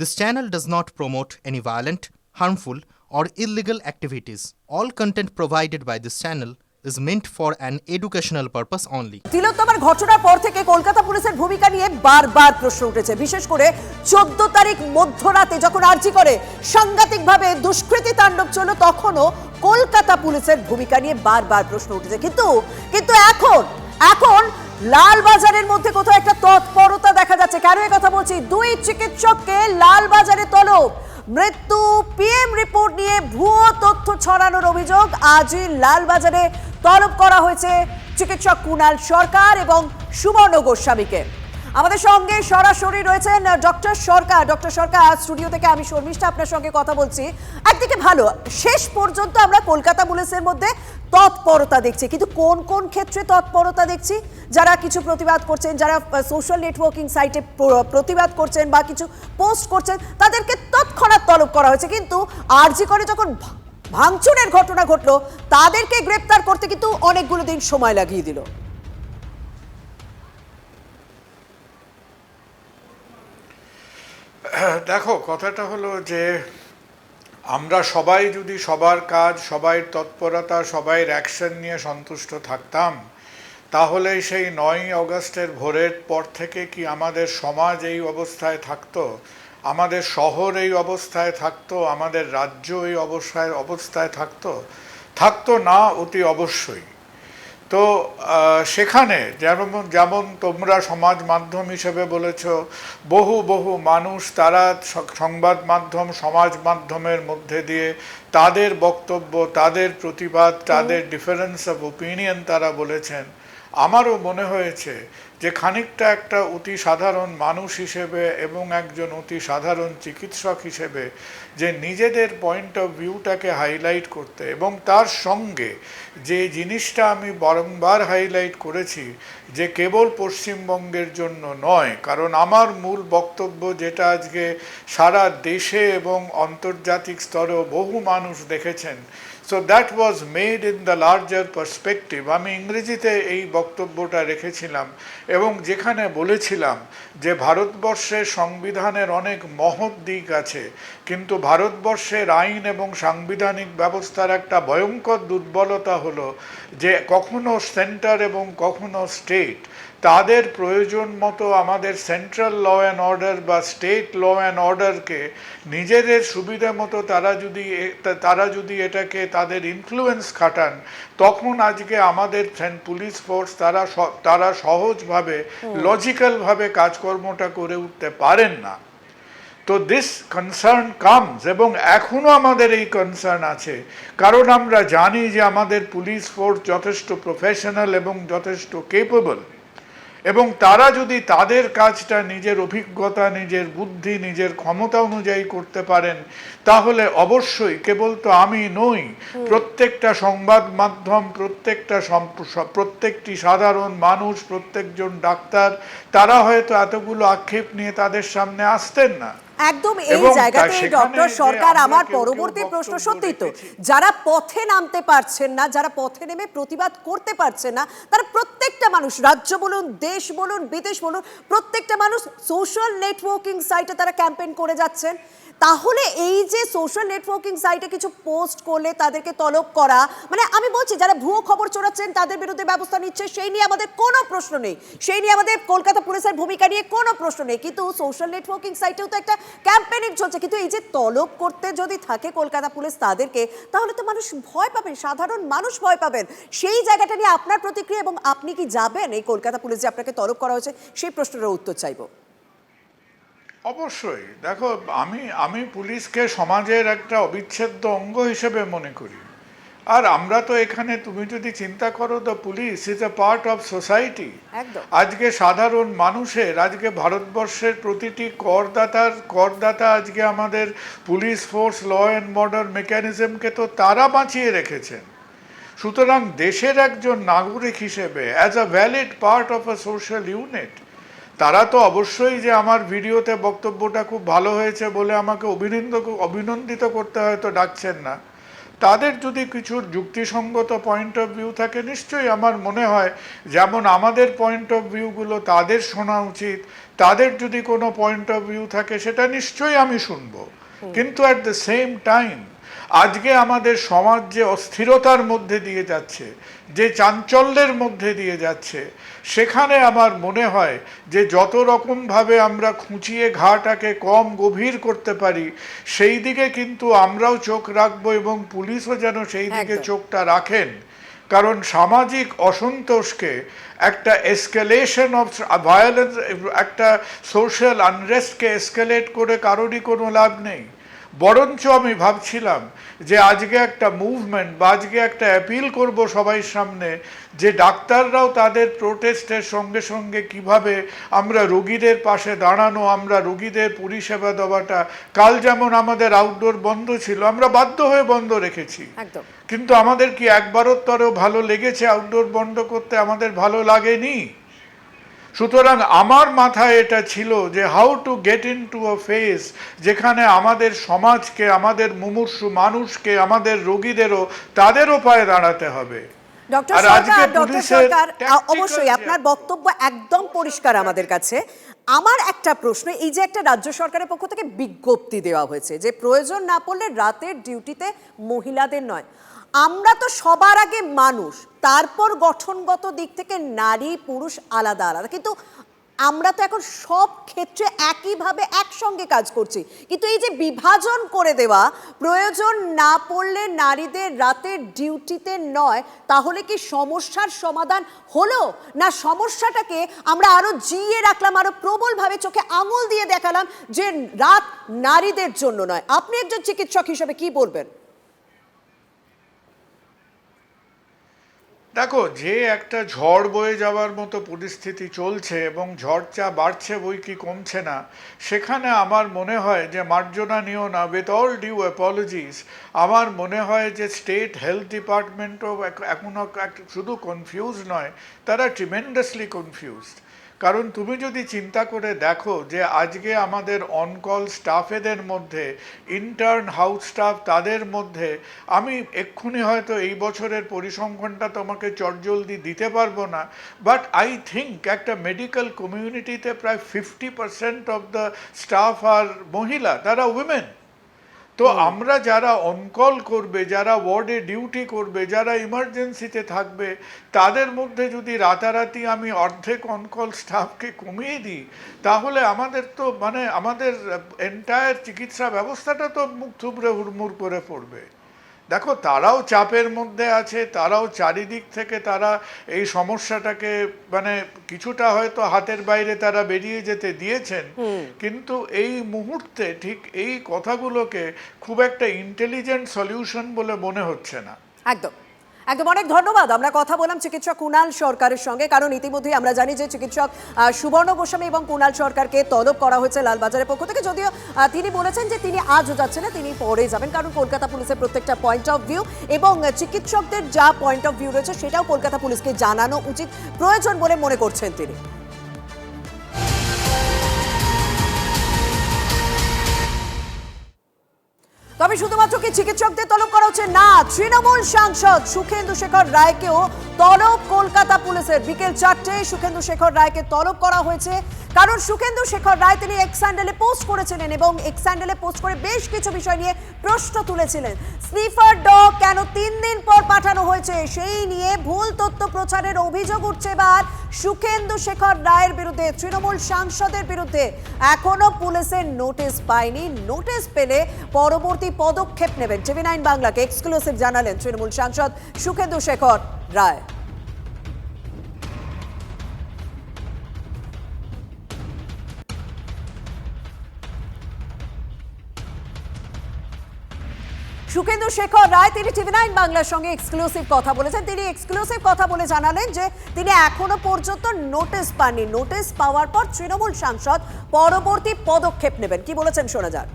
This channel does not promote any violent, harmful, or illegal activities. All content provided by this channel is meant for an educational purpose only. তিলোত্তমার ঘটনার পর থেকে কলকাতা পুলিশের ভূমিকা নিয়ে বারবার প্রশ্ন উঠেছে বিশেষ করে চোদ্দ তারিখ মধ্যরাতে যখন আর্জি করে সাংঘাতিকভাবে দুষ্কৃতী তাণ্ডব চলো তখনও কলকাতা পুলিশের ভূমিকা নিয়ে বারবার প্রশ্ন উঠেছে কিন্তু কিন্তু এখন এখন লালবাজারের মধ্যে কোথাও যাচ্ছে কেন কথা বলছি? দুই চিকিৎসককে লালবাজারে তলব। মৃত্যু পিএম রিপোর্ট নিয়ে ভুয়ো তথ্য ছড়ানোর অভিযোগ আজই লালবাজারে তলব করা হয়েছে চিকিৎসক কুণাল সরকার এবং সুবর্ণ গোস্বামীকে। আমাদের সঙ্গে সরাসরি রয়েছেন doctor Sarkar. Doctor Sarkar studio থেকে আমি শর্মিষ্ঠা আপনার সঙ্গে কথা বলছি। একদিকে ভালো, শেষ পর্যন্ত আমরা কলকাতা পুলিশের মধ্যে তৎপরতা দেখছি। কিন্তু কোন কোন ক্ষেত্রে তৎপরতা দেখছি? যারা কিছু প্রতিবাদ করছেন, যারা সোশ্যাল নেটওয়ার্কিং সাইটে প্রতিবাদ করছেন বা কিছু পোস্ট করছেন, তাদেরকে তৎক্ষণাৎ তলব করা হয়েছে। কিন্তু আরজি করে যখন ভাঙচুরের ঘটনা ঘটলো, তাদেরকে গ্রেপ্তার করতে কিন্তু অনেকগুলো দিন সময় লাগিয়ে দিল। দেখো, কথাটা হলো যে আমরা সবাই যদি সবার কাজ, সবাই তৎপরতা, সবাই অ্যাকশন নিয়ে সন্তুষ্ট থাকতাম, তাহলে সেই নয়ই অগস্টের ভোরের পর থেকে কি আমাদের সমাজ এই অবস্থায় থাকতো? আমাদের শহর এই অবস্থায় থাকতো? আমাদের রাজ্য এই অবস্থায় অবস্থায় থাকতো? থাকতো না অতি অবশ্যই। তো সেখানে যেমন যেমন তোমরা সমাজ মাধ্যম হিসেবে বলেছ বহু বহু মানুষ তারা সংবাদ মাধ্যম সমাজ মাধ্যমের মধ্যে দিয়ে তাদের বক্তব্য তাদের প্রতিবাদ তাদের ডিফারেন্স অফ ওপিনিয়ন তারা বলেছেন। আমারও মনে হয়েছে যে খানিকটা একটা অতি সাধারণ মানুষ হিসেবে এবং একজন অতি সাধারণ চিকিৎসক হিসেবে যে নিজেদের পয়েন্ট অফ ভিউটাকে হাইলাইট করতে এবং তার সঙ্গে যে জিনিসটা আমি বারংবার হাইলাইট করেছি যে কেবল পশ্চিমবঙ্গের জন্য নয়, কারণ আমার মূল বক্তব্য যেটা আজকে সারা দেশে এবং আন্তর্জাতিক স্তরেও বহু মানুষ দেখেছেন so that was made in the larger perspective আমি ইংরেজিতে এই বক্তব্যটা রেখেছিলাম এবং যেখানে বলেছিলাম যে ভারতবর্ষের সংবিধানের অনেক মহৎ দিক আছে, কিন্তু ভারতবর্ষের আইন এবং সাংবিধানিক ব্যবস্থার একটা ভয়ঙ্কর দুর্বলতা হলো যে কখনো সেন্টার এবং কখনো স্টেট তাদের প্রয়োজন মতো আমাদের সেন্ট্রাল ল অ্যান্ড অর্ডার বা স্টেট ল অ্যান্ড অর্ডারকে নিজেদের সুবিধা মতো তারা যদি তারা যদি এটাকে তাদের ইনফ্লুয়েন্স খাটান তখন আজকে আমাদের পুলিশ ফোর্স তারা তারা সহজভাবে লজিক্যালভাবে কাজকর্মটা করে উঠতে পারেন না। তো দিস কনসার্ন কামস এবং এখনও আমাদের এই কনসার্ন আছে। কারণ আমরা জানি যে আমাদের পুলিশ ফোর্স যথেষ্ট প্রফেশনাল এবং যথেষ্ট কেপেবল এবং তারা যদি তাদের কাজটা নিজের অভিজ্ঞতা নিজের বুদ্ধি নিজের ক্ষমতা অনুযায়ী করতে পারেন তাহলে অবশ্যই কেবল তো আমি নই প্রত্যেকটা সংবাদ মাধ্যম প্রত্যেকটা প্রত্যেকটি সাধারণ মানুষ প্রত্যেকজন ডাক্তার তারা হয়তো এতগুলো আক্ষেপ নিয়ে তাদের সামনে আসতেন না। একদম এই জায়গাতে ডক্টর সরকার আমার পরবর্তী প্রশ্ন সত্যি তো যারা পথে নামতে পারছেন না যারা পথে নেমে প্রতিবাদ করতে পারছেন না তারা প্রত্যেকটা মানুষ রাজ্য বলুন দেশ বলুন বিদেশ বলুন প্রত্যেকটা মানুষ সোশ্যাল নেটওয়ার্কিং সাইটে তারা ক্যাম্পেইন করে যাচ্ছেন। তাহলে এই যে সোশ্যাল নেটওয়ার্কিং সাইটে কিছু পোস্ট করলে তাদেরকে তলব করা মানে আমি বলছি যারা ভুয়ো খবর ছড়াচ্ছেন তাদের বিরুদ্ধে ব্যবস্থা নিচ্ছে, সেই নিয়ে আমাদের কোনো প্রশ্ন নেই। সেই নিয়ে আমাদের কলকাতা পুলিশের ভূমিকা নিয়ে কোনো প্রশ্ন নেই। কিন্তু সোশ্যাল নেটওয়ার্কিং সাইটেও তো একটা ক্যাম্পেনিং চলছে। কিন্তু এই যে তলব করতে যদি থাকে কলকাতা পুলিশ তাদেরকে, তাহলে তো মানুষ ভয় পাবেন, সাধারণ মানুষ ভয় পাবেন। সেই জায়গাটা নিয়ে আপনার প্রতিক্রিয়া এবং আপনি কি যাবেন? এই কলকাতা পুলিশ যে আপনাকে তলব করা হয়েছে, সেই প্রশ্নের উত্তর চাইব। অবশ্যই। দেখো আমি আমি পুলিশকে সমাজের একটা অবিচ্ছেদ্য অঙ্গ হিসেবে মনে করি। আর আমরা তো এখানে তুমি যদি চিন্তা করো তো police is a part of society আজকে সাধারণ মানুষের আজকে ভারতবর্ষের প্রতিটি করদাতার করদাতা আজকে আমাদের police force law and order মেকানিজমকে তো তারা বাঁচিয়ে রেখেছেন। সুতরাং দেশের একজন নাগরিক হিসেবে as a valid part of a social unit তারা তো অবশ্যই যে আমার ভিডিওতে বক্তব্যটা খুব ভালো হয়েছে বলে আমাকে অভিনন্দ অভিনন্দিত করতে হয়তো ডাকছেন না। তাদের যদি কিছু যুক্তিসঙ্গত পয়েন্ট অফ ভিউ থাকে নিশ্চয়ই আমার মনে হয় যেমন আমাদের পয়েন্ট অফ ভিউগুলো তাদের শোনা উচিত তাদের যদি কোনো পয়েন্ট অফ ভিউ থাকে সেটা নিশ্চয়ই আমি শুনব। কিন্তু অ্যাট দ্য সেম টাইম আজকে আমাদের সমাজ যে অস্থিরতার মধ্যে দিয়ে যাচ্ছে যে চাঞ্চল্যের মধ্যে দিয়ে যাচ্ছে সেখানে আমার মনে হয় যে যত রকমভাবে আমরা খুঁচিয়ে ঘাটাকে কম গভীর করতে পারি সেই দিকে কিন্তু আমরাও চোখ রাখব এবং পুলিশও যেন সেই দিকে চোখটা রাখেন। কারণ সামাজিক অসন্তোষকে একটা এসকেলেশন অফ ভায়োলেন্স একটা সোশ্যাল আনরেস্টকে এসকেলেট করে কারোরই কোনো লাভ নেই। বরঞ্চ আমি ভাবছিলাম যে আজকে একটা মুভমেন্ট বা আজকে একটা অ্যাপিল করব সবাই সামনে যে ডাক্তাররাও তাদের প্রোটেস্টের সঙ্গে সঙ্গে কীভাবে আমরা রোগীদের পাশে দাঁড়ানো আমরা রোগীদের পরিষেবা দেওয়াটা। কাল যেমন আমাদের আউটডোর বন্ধ ছিল আমরা বাধ্য হয়ে বন্ধ রেখেছি। কিন্তু আমাদের কি একবারোত্তরেও ভালো লেগেছে আউটডোর বন্ধ করতে? আমাদের ভালো লাগেনি? সুতরাং আমার মাথায় এটা ছিল যে how to get into a face যেখানে আমাদের সমাজকে আমাদের মুমূর্ষু মানুষকে আমাদের রোগীদেরও তাদেরও পায়ে দাঁড়াতে হবে। ডক্টর সরকার ডক্টর সরকার অবশ্যই আপনার বক্তব্য একদম পরিষ্কার আমাদের কাছে। আমার একটা প্রশ্ন এই যে একটা রাজ্য সরকারের পক্ষ থেকে বিজ্ঞপ্তি দেওয়া হয়েছে যে প্রয়োজন না পড়লে রাতের ডিউটিতে মহিলাদের নয়। আমরা তো সবার আগে মানুষ, তারপর গঠনগত দিক থেকে নারী, পুরুষ আলাদা আলাদা। কিন্তু আমরা তো এখন সব ক্ষেত্রে একইভাবে একসঙ্গে কাজ করছি। কিন্তু এই যে বিভাজন করে দেওয়া, প্রয়োজন না পড়লে নারীদের রাতের ডিউটিতে নয়, তাহলে কি সমস্যার সমাধান হলো? না সমস্যাটাকে আমরা আরও জিয়ে রাখলাম, আরও প্রবলভাবে চোখে আঙুল দিয়ে দেখালাম যে রাত নারীদের জন্য নয়। আপনি একজন চিকিৎসক হিসেবে কি বলবেন? দেখো, যে একটা ঝড় বয়ে যাওয়ার মতো পরিস্থিতি চলছে এবং ঝড় চা বাড়ছে বই কি কমছে না, সেখানে আমার মনে হয় যে মার্জনা নিও না উইথ অল ডিউ অ্যাপোলজিস আমার মনে হয় যে স্টেট হেলথ ডিপার্টমেন্টও এখনও শুধু কনফিউজ নয়, তারা ট্রিমেন্ডাসলি কনফিউজড কারণ তুমি যদি চিন্তা করে দেখো যে আজকে আমাদের অনকল স্টাফেদের মধ্যে ইন্টার্ন হাউস স্টাফ তাদের মধ্যে, আমি এক্ষুনি হয়তো এই বছরের পরিসংখ্যানটা তোমাকে চটজলদি দিতে পারব না বাট আই থিঙ্ক একটা মেডিকেল কমিউনিটিতে প্রায় fifty percent of the staff আর মহিলা, তারা উইমেন তো আমরা যারা অনকল করবে যারা ওয়ার্ডে ডিউটি করবে যারা ইমার্জেন্সিতে থাকবে তাদের মধ্যে যদি রাতারাতি আমি অর্ধেক অনকল স্টাফকে কমিয়ে দিই তাহলে আমাদের তো মানে আমাদের এন্টায়ার চিকিৎসা ব্যবস্থাটা তো মুখ থুবড়ে হুড়মুড় করে পড়বে। দেখো তারাও চাপের মধ্যে আছে তারাও চারিদিক থেকে তারা এই সমস্যাটাকে মানে কিছুটা হয়তো হাতের বাইরে তারা বেরিয়ে যেতে দিয়েছেন। কিন্তু এই মুহূর্তে ঠিক এই কথাগুলোকে খুব একটা ইন্টেলিজেন্ট সলিউশন বলে মনে হচ্ছে না। একদম। একদম অনেক ধন্যবাদ। আমরা কথা বললাম চিকিৎসক কুণাল সরকারের সঙ্গে। কারণ ইতিমধ্যেই আমরা জানি যে চিকিৎসক সুবর্ণ গোস্বামী এবং কুণাল সরকারকে তলব করা হয়েছে লালবাজারের পক্ষ থেকে। যদিও তিনি বলেছেন যে তিনি আজও যাচ্ছেন না, তিনি পরে যাবেন। কারণ কলকাতা পুলিশের প্রত্যেকটা পয়েন্ট অফ ভিউ এবং চিকিৎসকদের যা পয়েন্ট অফ ভিউ রয়েছে, সেটাও কলকাতা পুলিশকে জানানো উচিত। প্রয়োজন বলে মনে করছেন তিনি। তবে শুধুমাত্র কি চিকিৎসকদের তলব করা হচ্ছে? না, তৃণমূল সাংসদ সুখেন্দু শেখর রায়কেও তলব কলকাতা পুলিশের। বিকেল চারটে সুখেন্দু শেখর রায়কে তলব করা হয়েছে। কারণ সুখেন্দু শেখর রায় তিনি এক্স স্যান্ডেলে পোস্ট করেছিলেন এবং এক্স স্যান্ডেলে পোস্ট করে বেশ কিছু বিষয় নিয়ে প্রশ্ন তুলেছিলেন। স্নিফার ডগ কেন তিন দিন পর পাঠানো হয়েছে? সেই নিয়ে ভুল তথ্য প্রচারের অভিযোগ উঠছে এবার সুখেন্দু শেখর রায়ের বিরুদ্ধে, তৃণমূল সাংসদের বিরুদ্ধে। এখনও পুলিশের নোটিশ পায়নি। নোটিশ পেলে পরবর্তী পদক্ষেপ নেবেন। টিভি নাইন বাংলাকে এক্সক্লুসিভ জানালেন তৃণমূল সাংসদ সুখেন্দু শেখর রায়। সুখেন্দু শেখর রায় তিনি টিভি নাইন বাংলার সঙ্গে এক্সক্লুসিভ কথা বলেছেন। তিনি এক্সক্লুসিভ কথা বলে জানালেন যে তিনি এখনও পর্যন্ত নোটিশ পাননি। নোটিশ পাওয়ার পর তৃণমূল সাংসদ পরবর্তী পদক্ষেপ নেবেন। কি বলেছেন শোনা যাক।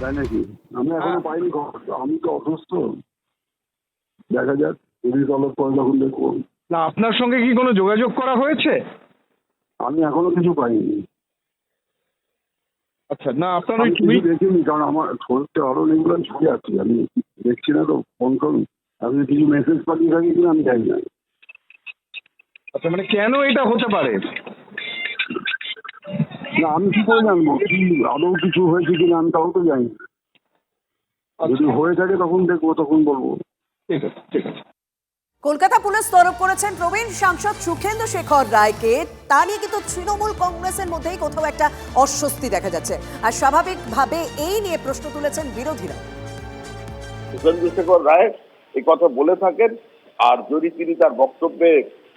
তাই নাকি? আমি এখনও পাইনি আমি তো অসুস্থ। দেখা যাক পুলিশ তলব করে যখন দেখুন না আপনার সঙ্গে কি কোনো যোগাযোগ করা হয়েছে? আমি এখনও কিছু পাইনি। আচ্ছা না আপনার ওই টুইট দেখিনি কারণ আমার ফোনটা আরও এগুলো ছবি আছে আমি দেখছি না তো ফোন করুন আপনি কিছু মেসেজ পাঠিয়ে থাকি কিনা আমি জানি না। আচ্ছা মানে কেন এটা হতে পারে? না আমি কি করে জানব? কি আদৌ কিছু হয়েছে কিনা আমি তাও তো জানি না। যদি হয়ে থাকে তখন দেখব তখন বলব। ঠিক আছে ঠিক আছে। কলকাতা পুলিশ তরফ করেছেন প্রবীণ সাংসদ সুখেন্দু শেখর রায়কে। তা নিয়ে কিন্তু তৃণমূল কংগ্রেসের মধ্যেই কোথাও একটা অস্বস্তি দেখা যাচ্ছে। আর স্বাভাবিকভাবে এই নিয়ে প্রশ্ন তুলেছেন বিরোধীরা। সুখেন্দু শেখর রায় এই কথা বলে থাকেন, আর যদি তিনি তার বক্তব্যে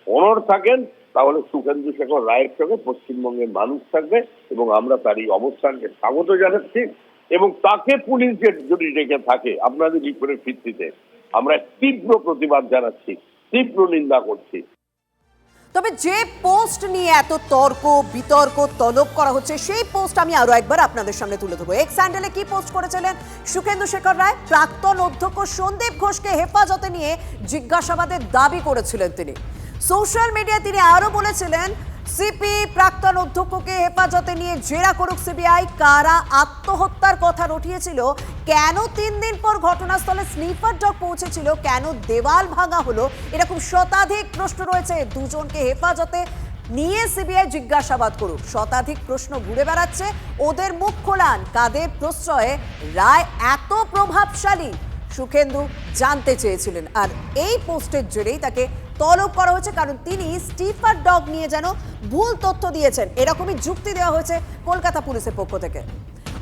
অনর থাকেন, তাহলে সুখেন্দু শেখর রায়ের সঙ্গে পশ্চিমবঙ্গের মানুষ থাকবে এবং আমরা তার এই অবস্থানকে স্বাগত জানাচ্ছি এবং তাকে পুলিশ যদি ডেকে থাকে, আপনাদের রিপোর্টের ভিত্তিতে আমরা তীব্র প্রতিবাদ জানাচ্ছি, তীব্র নিন্দা করছি। তবে যে পোস্ট নিয়ে এত তর্ক, বিতর্ক, তলব করা হচ্ছে, সেই পোস্ট আমি আরও একবার আপনাদের সামনে তুলে ধরবো। এক্স স্যান্ডেলে কি পোস্ট করেছিলেন? সুখেন্দু শেখর রায়, প্রাক্তন অধ্যক্ষ সন্দীপ ঘোষকে হেফাজতে নিয়ে জিজ্ঞাসাবাদের দাবি করেছিলেন তিনি। সোশ্যাল মিডিয়ায় তিনি আরও বলেছিলেন সিপি প্রাক্তন অধ্যক্ষকে হেফাজতে নিয়ে জেরা করুক সিবিআই, কারা আত্মহত্যার কথা রটিয়েছিল কেন তিন দিন পর ঘটনাস্থলে স্নিফার ডগ পৌঁছেছিল, কেন দেওয়াল ভাঙা হলো, এরকম শতাধিক প্রশ্ন রয়েছে। দুজনকে হেফাজতে নিয়ে সিবিআই জিজ্ঞাসাবাদ করুক। শতাধিক প্রশ্ন ঘুরে বেড়াচ্ছে, ওদের মুখ খোলান, কাদের প্রশ্রয়ে রায় এত প্রভাবশালী? সুখেন্দু জানতে চেয়েছিলেন, আর এই পোস্টের জেরেই তাকে তলব করা হয়েছে, কারণ তিনি স্টিফার ডগ নিয়ে যেন ভুল তথ্য দিয়েছেন। এরকমই যুক্তি দেওয়া হয়েছে কলকাতা পুলিশের পক্ষ থেকে।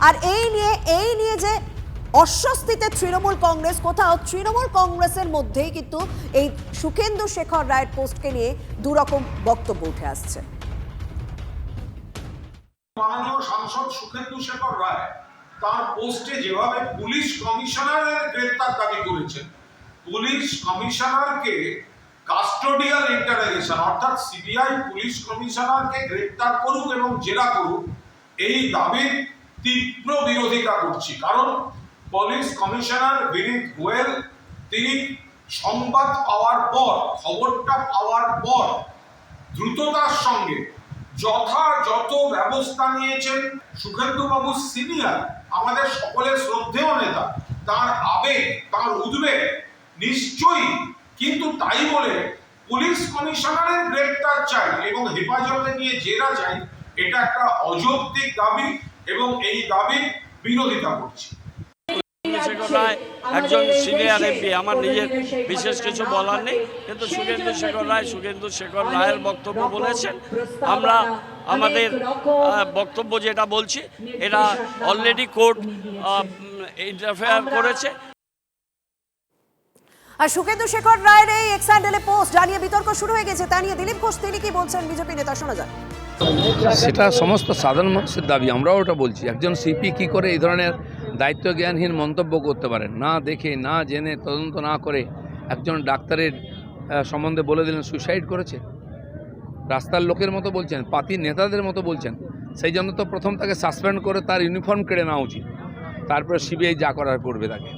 আর এই নিয়ে এই নিয়ে যে অস্বস্তিতে তৃণমূল কংগ্রেস, কোথাও তৃণমূল কংগ্রেসের মধ্যেই কিন্তু এই সুখেন্দু শেখর রায়ের পোস্টকে নিয়ে দুরকম বক্তব্য উঠে আসছে। মাননীয় সাংসদ সুখেন্দু শেখর রায় তার পোস্টে যেভাবে পুলিশ কমিশনারের গ্রেপ্তার দাবি করেছেন, পুলিশ কমিশনারকে কাস্টোডিয়াল ইন্টারোগেশন অর্থাৎ সিবিআই পুলিশ কমিশনারকে গ্রেপ্তার করুক এবং জেরা করুক, এই দাবির তীব্র বিরোধিতা করছি। কারণ পুলিশ কমিশনার বিনীত গোয়েল, তিনি সংবাদ পাওয়ার পর, খবরটা পাওয়ার পর দ্রুততার সঙ্গে যথাযথ ব্যবস্থা নিয়েছেন সুখেন্দু বাবু সিনিয়র, আমাদের সকলের শ্রদ্ধেয় নেতা। তার আবেগ, তার উদ্বেগ নিশ্চয়ই কিন্তু তাই বলে পুলিশ কমিশনারের গ্রেপ্তার চাই এবং হেফাজতে নিয়ে জেরা চাই, এটা একটা অযৌক্তিক দাবি এবং এই দাবির বিরোধিতা করছি। একজন সিনিয়র এমপি আমার নিজের বিশেষ কিছু বলার নেই, কিন্তু সুখেন্দু শেখর রায় সুখেন্দু শেখর রায়ের বক্তব্য বলেছেন। আমরা আমাদের বক্তব্য যেটা বলছি, এটা অলরেডি কোর্ট ইন্টারফেয়ার করেছে। আর সুখেন্দু শেখর রায়ের এই এক্স হ্যান্ডেলে পোস্ট জানিয়ে বিতর্ক শুরু হয়ে গেছে, তা নিয়ে দিলীপ ঘোষ, তিনি কি বলছেন বিজেপি নেতা? শোনা যাক। সেটা সমস্ত সাধারণ মানুষের দাবি, আমরাও ওটা বলছি। একজন সিপি কি করে এই ধরনের দায়িত্ব জ্ঞানহীন মন্তব্য করতে পারেন? না দেখে, না জেনে তদন্ত না করে একজন ডাক্তারের সম্বন্ধে বলে দিলেন, সুইসাইড করেছে? রাস্তার লোকের মতো বলছেন, পাতি নেতাদের মতো বলছেন। সেই জন্য তো প্রথম তাকে সাসপেন্ড করে তার ইউনিফর্ম কেড়ে নেওয়া উচিত। তারপরে সিবিআই যা করার করবে তাকে।